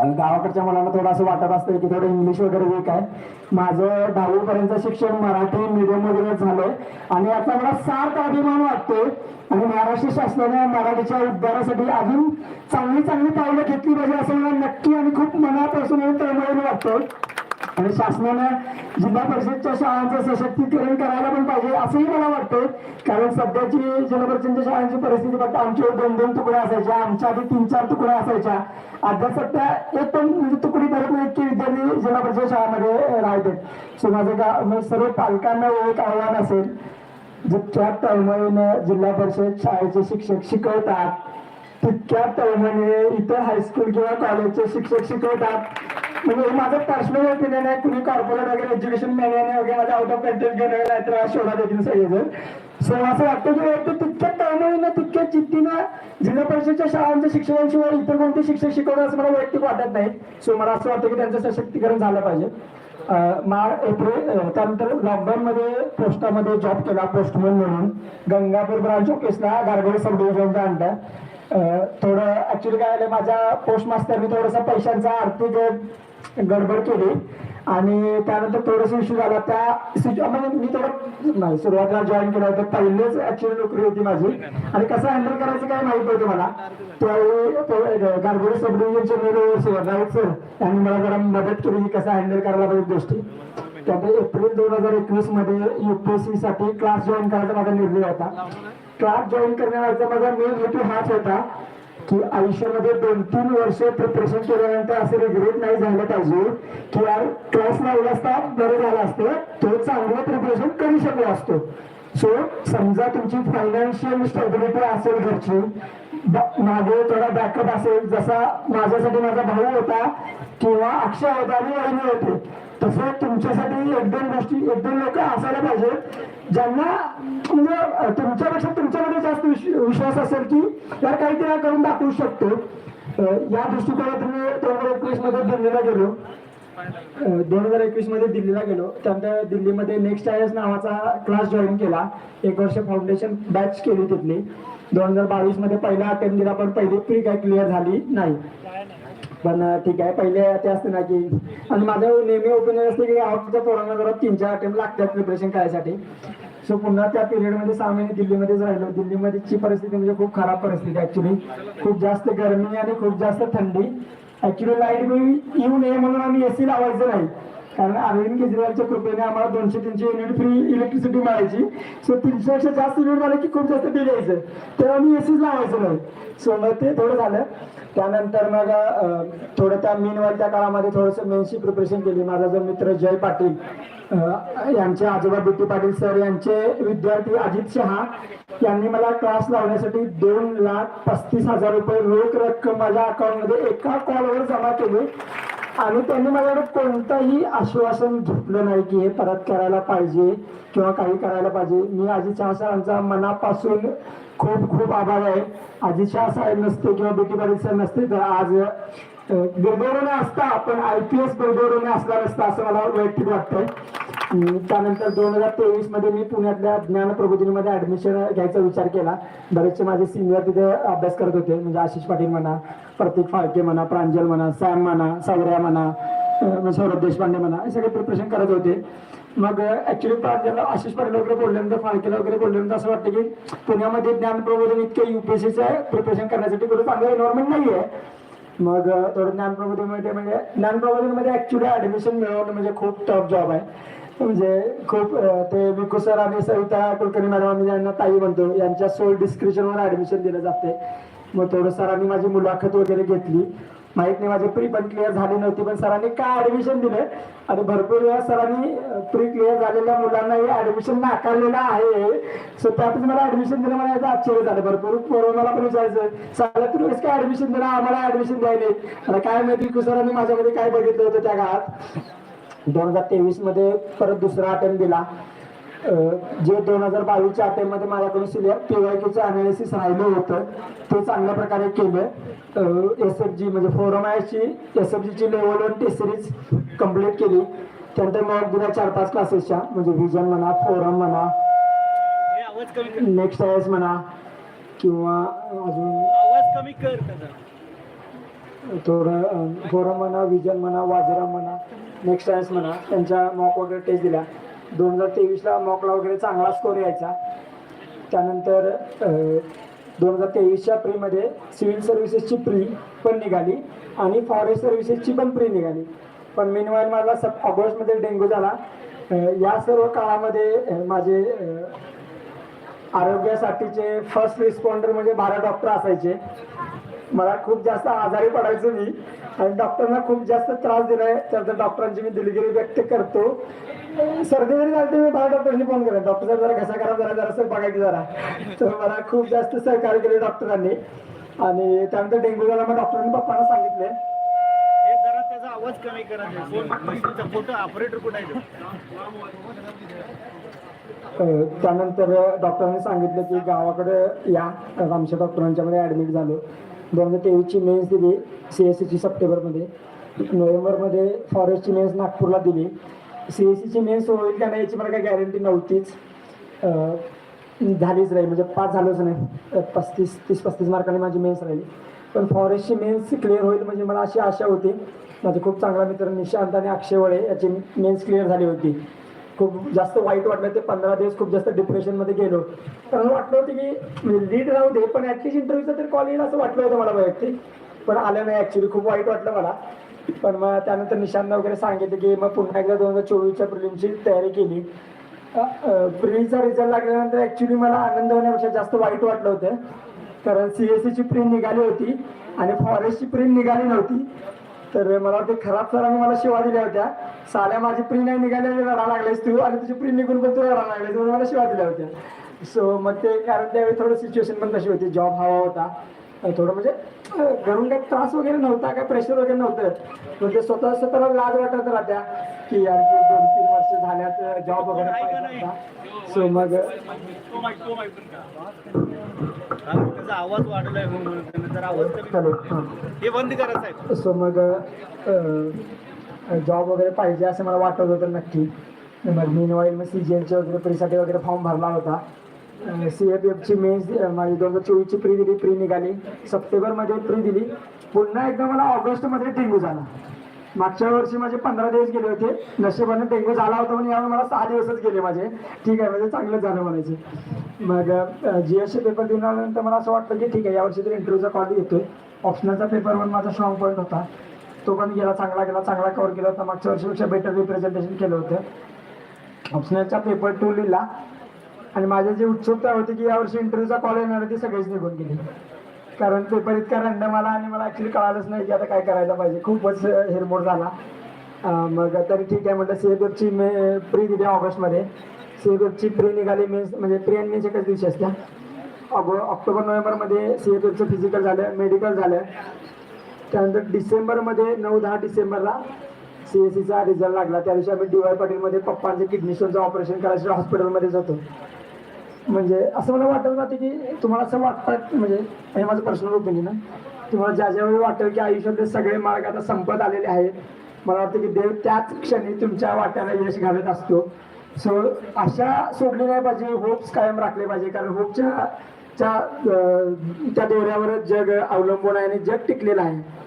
आणि गावाकडच्या मुलांना थोडं असं वाटत असतं की थोडं इंग्लिश वगैरे वीक आहे. माझं दहावीपर्यंत शिक्षण मराठी मीडियम वगैरे झालंय. आणि याचा मला सार्थ अभिमान वाटतोय. आणि महाराष्ट्र शासनाने मराठीच्या उद्धारासाठी अजून चांगली चांगली पावलं घेतली पाहिजे असं मला नक्की आणि खूप मनापासून आणि तळमळीने वाटतं आणि शासनानं जिल्हा परिषदच्या शाळांचं सशक्तीकरण करायला पण पाहिजे असंही मला वाटतं कारण सध्याची जिल्हा परिषदच्या शाळांची परिस्थिती बघता आमच्यावर दोन दोन तुकड्या असायच्या आमच्या आधी तीन चार तुकड्या असायच्या. आता सध्या एक पण म्हणजे तुकडी करत नाही की विद्यार्थी जिल्हा परिषद शाळांमध्ये राहतात. सो माझं का सर्व पालकांना एक आव्हान असेल जितक्या तळमळीनं जिल्हा परिषद शाळेचे शिक्षक शिकवतात तितक्या तळमळीने इतर हायस्कूल किंवा कॉलेजचे शिक्षक शिकवतात. म्हणजे माझं पर्सनल ओपिनियन आहे. कुणी कॉर्पोरेट वगैरे एज्युकेशन मॅन्याने वगैरे माझ्या आउट ऑफ कंटेंट घेणं नाही तर शोधा देतील सगळेजण सो असं वाटतं की वाटतं तितक्या तळमळीनं तितक्या चित्तीनं जिल्हा परिषदच्या शाळांच्या शिक्षकांशिवाय इतर कोणते शिक्षक शिकवणं असं मला वैयक्तिक वाटत नाही. सो मला असं वाटतं की त्यांचं सशक्तीकरण झालं पाहिजे. मार्च एप्रिल त्यानंतर लॉकडाऊन मध्ये पोस्टामध्ये जॉब केला पोस्टमन म्हणून. गंगापूर ब्रांच ऑफिसला गारगोळी सब डिव्हिजनचा आणला थोडं ऍक्च्युली काय आलं माझ्या पोस्ट मास्टरनी थोडासा पैशांचा आर्थिक गडबड केली आणि त्यानंतर थोडस इश्यू झाला. त्या सिच्यु- म्हणजे मी थोडं नाही सुरुवातीला जॉईन केलं होतं. पहिलेच ऍक्च्युअली नोकरी होती माझी. आणि कसं हँडल करायचं काय माहीत नव्हतं मला. त्यावेळी गारगोळी सब डिव्हिजनचे मेरे राईट सर त्यांनी मला जरा मदत केली की कसं हँडल करायला पाहिजे गोष्टी. त्यामुळे एप्रिल दोन हजार एकवीसमध्ये युपीएससी साठी क्लास जॉईन करायचा माझा निर्णय होता. क्लास जॉईन करण्याचा माझा मेन हेतू हाच होता की आयुष्यामध्ये दोन तीन वर्ष प्रिपरेशन केल्यानंतर असं रिग्रेट नाही झालं पाहिजे. की यार क्लास लावला असता बरं झालं असतं. तो चांगलं प्रिपरेशन करू शकलो असतो. सो समजा तुमची फायनान्शियल स्टेबिलिटी असेल घरची मागे थोडा बॅकअप असेल. जसा माझ्यासाठी माझा भाऊ होता किंवा अक्षय होता आणि वहिनी होते. तसं तुमच्यासाठी एक दोन गोष्टी एक दोन लोक असायला पाहिजेत ज्यांना म्हणजे तुमच्यापेक्षा तुमच्यामध्ये जास्त विश्वास असेल की यार काहीतरी हा करून दाखवू शकतो. या दृष्टिकोनातून मी दोन हजार एकवीसमध्ये दिल्लीला गेलो. दोन हजार एकवीसमध्ये दिल्लीला गेलो. त्यानंतर दिल्लीमध्ये नेक्स्ट आयएस नावाचा क्लास जॉईन केला. एक वर्ष फाउंडेशन बॅच केली तिथली. दोन हजार बावीसमध्ये पहिला अटेम्प्ट दिला पण पहिली प्री काय क्लिअर झाली नाही. पण ठीक आहे. पहिले ते असते ना की आणि माझं नेहमी ओपिनियन असते की आउटच्या पोरांना जरा तीन चार अटेम्प्ट लागतात प्रिपरेशन करायसाठी. सो पुन्हा त्या पिरियडमध्ये सहा महिने दिल्लीमध्येच राहिलो. दिल्लीमध्येची परिस्थिती म्हणजे खूप खराब परिस्थिती ऍक्च्युली खूप जास्त गरमी आणि खूप जास्त थंडी. ऍक्च्युली लाइट बिल येऊ नये म्हणून आम्ही एसी लावायचं नाही. कारण अरविंद केजरीवालच्या कृपेने आम्हाला दोनशे तीनशे युनिट फ्री इलेक्ट्रिसिटी मिळायची. सो तीनशेपेक्षा जास्त युनिट झाले की खूप जास्त बिल यायचं. तेव्हा मी एसीच लावायचं नाही. सो मग ते थोडं झालं. त्यानंतर मग थोडं त्या मीनवाल त्या काळामध्ये थोडंसं मेनशी प्रिपरेशन केली. माझा जो मित्र जय पाटील यांचे आजोबा बिट्टी पाटील सर यांचे विद्यार्थी अजित शहा यांनी मला क्लास लावण्यासाठी दोन लाख पस्तीस हजार रुपये रोख रक्कम माझ्या अकाउंटमध्ये एका कॉलवर जमा केली. आणि त्यांनी माझ्याकडे कोणतंही आश्वासन घेतलं नाही की हे परत करायला पाहिजे किंवा काही करायला पाहिजे. मी आजी शहा सरांचा मनापासून खूप खूप आभार आहे. आजी शहा साहेब नसते किंवा बेटी बारी सर नसते तर आज बिरदोरने असता पण आय पी एस बिरदोरने असला नसता असं मला वैयक्तिक वाटतंय. त्यानंतर दोन हजार तेवीसमध्ये मी पुण्यातल्या ज्ञान प्रबोधिनीमध्ये ऍडमिशन घ्यायचा विचार केला. बरेचसे माझे सिनियर तिथे अभ्यास करत होते. म्हणजे आशिष पाटील म्हणा प्रतीक फाळके म्हणा प्रांजल म्हणा सॅम म्हणा सौर्या म्हणा म्हणजे सौरभ देशपांडे म्हणा हे सगळे प्रिपरेशन करत होते. मग ऍक्च्युली प्रांजलला आशिष पाटील वगैरे बोलल्यानंतर फाळकेला वगैरे बोलल्यानंतर असं वाटतं की पुण्यामध्ये ज्ञान प्रबोधन इतकं युपीएससीचं प्रिपरेशन करण्यासाठी कुठं चांगलं एन्व्हायरमेंट नाही आहे मग ज्ञान प्रबोधनमध्ये म्हणजे ज्ञान प्रबोधनमध्ये ऍक्च्युली ऍडमिशन मिळवणं म्हणजे खूप टफ जॉब आहे. म्हणजे खूप ते विकू सर आणि सविता कुलकर्णी मॅडम आम्ही यांना ताई म्हणतो यांच्या सोल डिस्क्रिप्शनवर ऍडमिशन दिलं जाते. मग थोडं सरांनी माझी मुलाखत वगैरे घेतली. माहीत नाही माझी प्री पण क्लिअर झाली नव्हती पण सरांनी काय ऍडमिशन दिलं? आणि भरपूर वेळा सरांनी प्री क्लिअर झालेल्या मुलांना हे ऍडमिशन नाकारलेलं आहे. सो त्यातच मला ऍडमिशन दिलं मला याचं आश्चर्य झालं. भरपूर पोरं मला पण विचारायचं सगळ्यात तुम्ही काय ऍडमिशन दिलं? आम्हाला ऍडमिशन द्यायला. आता काय माहिती विकू सरांनी माझ्यामध्ये काय बघितलं होतं त्या काळात? दोन हजार तेवीसमध्ये परत दुसरा अटेम्प्ट दिला. जे दोन हजार बावीसच्या अटेम्प्टमध्ये माझ्याकडून पीवायकीचं अनालिसिस राहिलं होतं. ते चांगल्या प्रकारे केलं. एस एफ जी म्हणजे फोरम ची एस एफ ची level one test series complete केली. त्यानंतर मग दिल्या चार पाच क्लासेसच्या म्हणजे व्हिजन म्हणा फोरम म्हणा नेक्स्ट आयस म्हणा किंवा अजून आवाज कमी कर थोडं अं, फोरम म्हणा विजन म्हणा वाजरा म्हणा नेक्स्ट सायन्स म्हणा त्यांच्या मॉक वगैरे टेस्ट दिल्या. दोन हजार तेवीसला मॉकला वगैरे चांगला स्कोर यायचा. त्यानंतर दोन हजार तेवीसच्या प्रीमध्ये सिव्हिल सर्व्हिसेसची प्री पण निघाली आणि फॉरेस्ट सर्व्हिसेसची पण प्री निघाली. पण मेनवाईल माझा सब ऑगस्टमध्ये डेंग्यू झाला. या सर्व काळामध्ये माझे आरोग्यासाठीचे फर्स्ट रिस्पॉन्डर म्हणजे बारा डॉक्टर असायचे. मला खूप जास्त आजारी पडायचो मी. आणि डॉक्टरना खूप जास्त त्रास दिलाय. तर त्या डॉक्टरांची मी दिलगिरी व्यक्त करतो. सर्दी जरी झाली मी बारा डॉक्टरांनी फोन केला डॉक्टर साहेब जरा कसा करा जरा जरा सर बघायची जरा. तर मला खूप जास्त सहकार्य केले डॉक्टरांनी. आणि त्यानंतर डेंग्यू झाला मग डॉक्टरांनी पप्पांना सांगितले हे जरा त्याचा आवाज कमी करा. फोटो ऑपरेटर कुठे त्यानंतर डॉक्टरांनी सांगितलं की गावाकडे या. आमच्या डॉक्टरांच्यामध्ये ॲडमिट झालो. दोन हजार तेवीसची मेन्स दिली सी एस सीची सप्टेंबरमध्ये. नोव्हेंबरमध्ये फॉरेस्टची मेन्स नागपूरला दिली. सी एस सीची मेन्स होईल का नाही याची मला काही गॅरंटी नव्हतीच. झालीच राहील म्हणजे पास झालोच नाही. पस्तीस तीस पस्तीस मार्काने माझी मेन्स राहिली. पण फॉरेस्टची मेन्स क्लिअर होईल म्हणजे मला अशी आशा होती. माझे खूप चांगला मित्र निशांत आणि अक्षय वळे याची मेन्स क्लिअर झाली होती. खूप जास्त वाईट वाटलं ते पंधरा दिवस खूप जास्त डिप्रेशनमध्ये गेलो. कारण वाटलं होतं की म्हणजे लीड राहू दे पण ऍटलीस्ट इंटरव्ह्यूचं तर कॉल येईल असं वाटलं होतं मला वैयक्तिक. पण आलं नाही ॲक्च्युली खूप वाईट वाटलं मला. पण मग त्यानंतर निशांना वगैरे सांगितलं की मग पुन्हा एकदा दोन हजार चोवीसच्या प्रिलिमची तयारी केली. प्रिलिमचा रिझल्ट लागल्यानंतर ऍक्च्युली मला आनंद होण्यापेक्षा जास्त वाईट वाटलं होतं. कारण सी एस प्रिंट निघाली होती आणि फॉरेस्टची प्रिंट निघाली नव्हती. तर मला वाटते खराब सरांनी मला शिवा दिल्या होत्या. साल्या माझी प्री नाही निघाली रडा लागलेस तू आणि तुझी प्री निघून पण तू रडा लागलेस म्हणून मला शिवा दिल्या होत्या. सो मग ते कारण त्यावेळी थोडं सिच्युएशन पण तशी होती. जॉब हवा होता. थोडं म्हणजे घरून काही त्रास वगैरे नव्हता काय प्रेशर वगैरे नव्हतं. ते स्वतः स्वतःला लाज वाटत राहत्या की यार दोन तीन वर्ष झाल्यात जॉब वगैरे पाहिजे सो मग आवाज वाढलाय हां. बंद करा साहेब. सो मग जॉब वगैरे पाहिजे असं मला वाटत होतं नक्की. मग मी मग सी जी एनचे वगैरे प्रीसाठी वगैरे फॉर्म भरला होता. सी एफ एफची मेन्स माझी दोन हजार चोवीसची प्री दिली प्री निघाली. सप्टेंबरमध्ये प्री दिली. पुन्हा एकदा मला ऑगस्टमध्ये डेंग्यू झाला. मागच्या वर्षी माझे पंधरा दिवस गेले होते. नशिबाने डेंग्यू झाला होता म्हणून यावेळी मला सहा दिवसच गेले माझे. ठीक आहे म्हणजे चांगलं झालं म्हणायचं. मग जी एस पेपर देऊन आल्यानंतर मला असं वाटलं की ठीक आहे यावर्षी तर इंटरव्ह्यूचा कॉल येतोय ऑप्शनलचा पेपर पण माझा स्ट्रॉंग पॉईंट होता. तो पण गेला चांगला गेला चांगला कव्हर केला होता. मागच्या वर्षीपेक्षा बेटर रिप्रेझेंटेशन केलं होतं. ऑप्शनलचा पेपर टू लिहिला. आणि माझी जी उत्सुकता होती की यावर्षी इंटरव्ह्यूचा कॉल येणार ती सगळीच निघून गेली. कारण पेपर इतका रंडम आला आणि मला ॲक्च्युली कळालंच नाही की आता काय करायला पाहिजे. खूपच हिरमोड झाला. मग तरी ठीक आहे म्हटलं सी एफची मे प्री दिली ऑगस्टमध्ये. सी एफची प्री निघाली मेन्स म्हणजे प्री आणि मेन्स एकाच दिवशी असत्या. ऑगो ऑक्टोबर नोव्हेंबरमध्ये सी एफ एफचं फिजिकल झालं मेडिकल झालं. त्यानंतर डिसेंबरमध्ये नऊ दहा डिसेंबरला सी एस सीचा रिझल्ट लागला. त्या दिवशी आम्ही डी वाय पाटीलमध्ये पप्पांचे किडनी स्टोनचं ऑपरेशन करायचं हॉस्पिटलमध्येच होतो म्हणजे असं मला वाटत नव्हतं की तुम्हाला असं वाटतात म्हणजे हे माझं पर्सनल ओपिनियन आहे. तुम्हाला ज्या ज्यावेळी वाटेल की आयुष्यातले सगळे मार्ग आता संपत आलेले आहेत मला वाटतं की देव त्याच क्षणी तुमच्या वाट्याला यश घालत असतो. सो आशा सोडली नाही पाहिजे होप्स कायम राखले पाहिजे कारण होपच्या त्या दोऱ्यावरच जग अवलंबून आहे आणि जग टिकलेलं आहे.